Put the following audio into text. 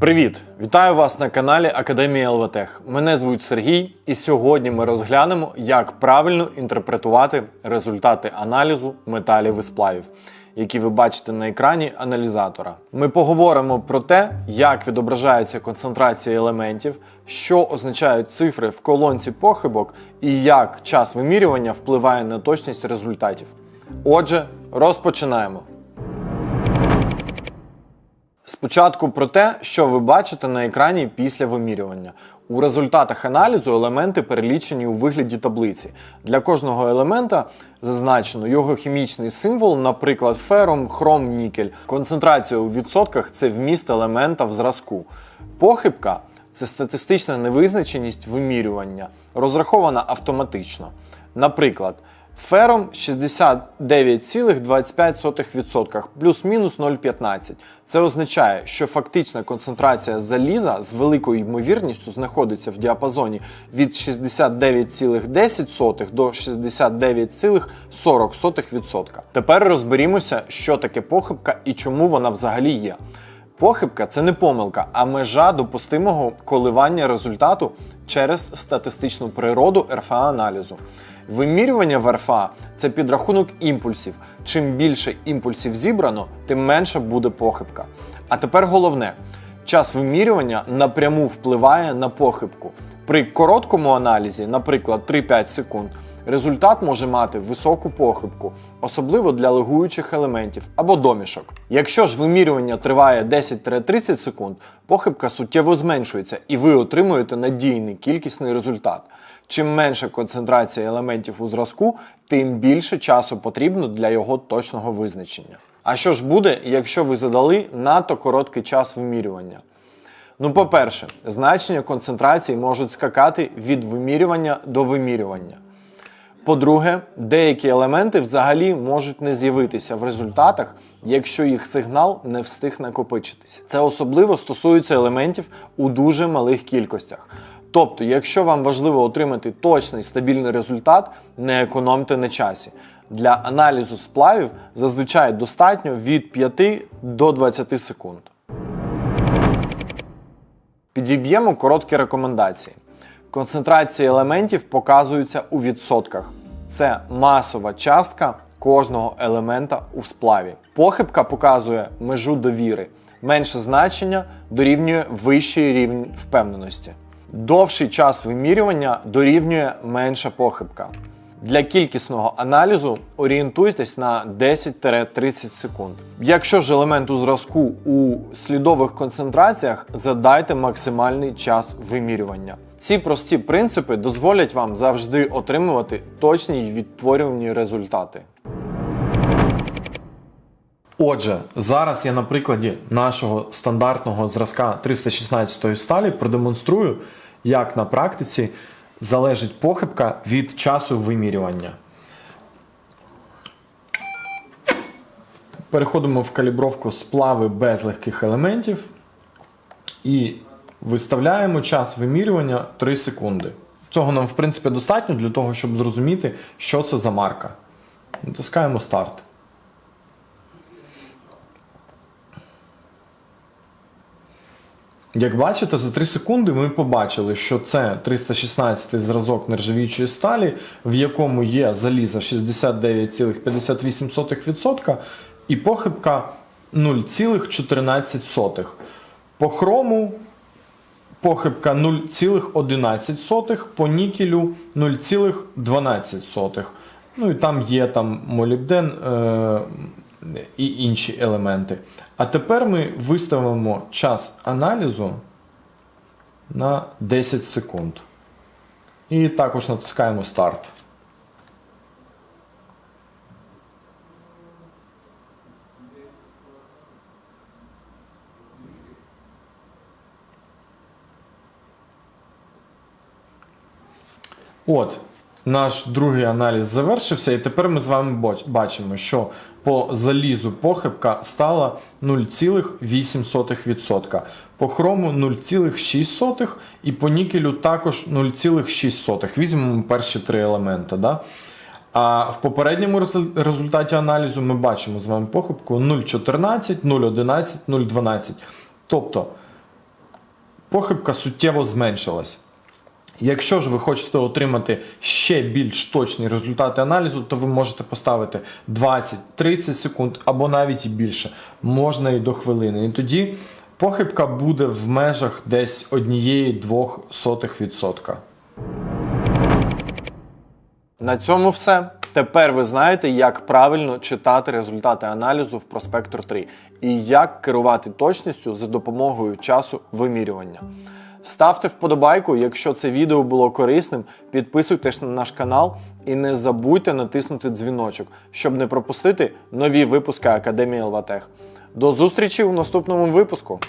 Привіт! Вітаю вас на каналі Академії ЛВТех. Мене звуть Сергій, і сьогодні ми розглянемо, як правильно інтерпретувати результати аналізу металів і сплавів, які ви бачите на екрані аналізатора. Ми поговоримо про те, як відображається концентрація елементів, що означають цифри в колонці похибок і як час вимірювання впливає на точність результатів. Отже, розпочинаємо. Спочатку про те, що ви бачите на екрані після вимірювання. У результатах аналізу елементи перелічені у вигляді таблиці. Для кожного елемента зазначено його хімічний символ, наприклад, фером, хром, нікель. Концентрація у відсотках це вміст елемента в зразку. Похибка це статистична невизначеність вимірювання, розрахована автоматично. Наприклад, Фером 69,25% плюс-мінус 0,15. Це означає, що фактична концентрація заліза з великою ймовірністю знаходиться в діапазоні від 69,10 до 69,40%. Тепер розберімося, що таке похибка і чому вона взагалі є. Похибка це не помилка, а межа допустимого коливання результату через статистичну природу РФА-аналізу. Вимірювання в РФА це підрахунок імпульсів. Чим більше імпульсів зібрано, тим менша буде похибка. А тепер головне: час вимірювання напряму впливає на похибку. При короткому аналізі, наприклад, 3-5 секунд, результат може мати високу похибку, особливо для легуючих елементів або домішок. Якщо ж вимірювання триває 10-30 секунд, похибка суттєво зменшується і ви отримуєте надійний кількісний результат. Чим менша концентрація елементів у зразку, тим більше часу потрібно для його точного визначення. А що ж буде, якщо ви задали надто короткий час вимірювання? Ну, по-перше, значення концентрації можуть скакати від вимірювання до вимірювання. По-друге, деякі елементи взагалі можуть не з'явитися в результатах, якщо їх сигнал не встиг накопичитися. Це особливо стосується елементів у дуже малих кількостях. Тобто, якщо вам важливо отримати точний стабільний результат, не економте на часі. Для аналізу сплавів зазвичай достатньо від 5 до 20 секунд. Підіб'ємо короткі рекомендації. Концентрації елементів показуються у відсотках. Це масова частка кожного елемента у сплаві. Похибка показує межу довіри. Менше значення дорівнює вищий рівень впевненості. Довший час вимірювання дорівнює менша похибка. Для кількісного аналізу орієнтуйтесь на 10-30 секунд. Якщо ж елемент у зразку у слідових концентраціях, задайте максимальний час вимірювання. Ці прості принципи дозволять вам завжди отримувати точні й відтворювані результати. Отже, зараз я на прикладі нашого стандартного зразка 316 сталі продемонструю, як на практиці залежить похибка від часу вимірювання. Переходимо в калібровку сплави без легких елементів і виставляємо час вимірювання 3 секунди. Цього нам, в принципі, достатньо для того, щоб зрозуміти, що це за марка. Натискаємо старт. Як бачите, за 3 секунди ми побачили, що це 316 зразок нержавіючої сталі, в якому є заліза 69,58% і похибка 0,14. По хрому похибка 0,11, по нікелю 0,12. Ну і там є там молібден е, і інші елементи. А тепер ми виставимо час аналізу на 10 секунд. І також натискаємо старт. От, наш другий аналіз завершився, і тепер ми з вами бачимо, що по залізу похибка стала 0,8%, по хрому 0,6% і по нікелю також 0,6%. Візьмемо перші три елементи. Да? А в попередньому результаті аналізу ми бачимо з вами похибку 0,14, 0,11, 0,12. Тобто похибка суттєво зменшилась. Якщо ж ви хочете отримати ще більш точні результати аналізу, то ви можете поставити 20-30 секунд або навіть і більше, можна і до хвилини. І тоді похибка буде в межах десь 1-2%. На цьому все. Тепер ви знаєте, як правильно читати результати аналізу в Проспектор 3 і як керувати точністю за допомогою часу вимірювання. Ставте вподобайку, якщо це відео було корисним, підписуйтесь на наш канал і не забудьте натиснути дзвіночок, щоб не пропустити нові випуски Академії Лватех. До зустрічі у наступному випуску!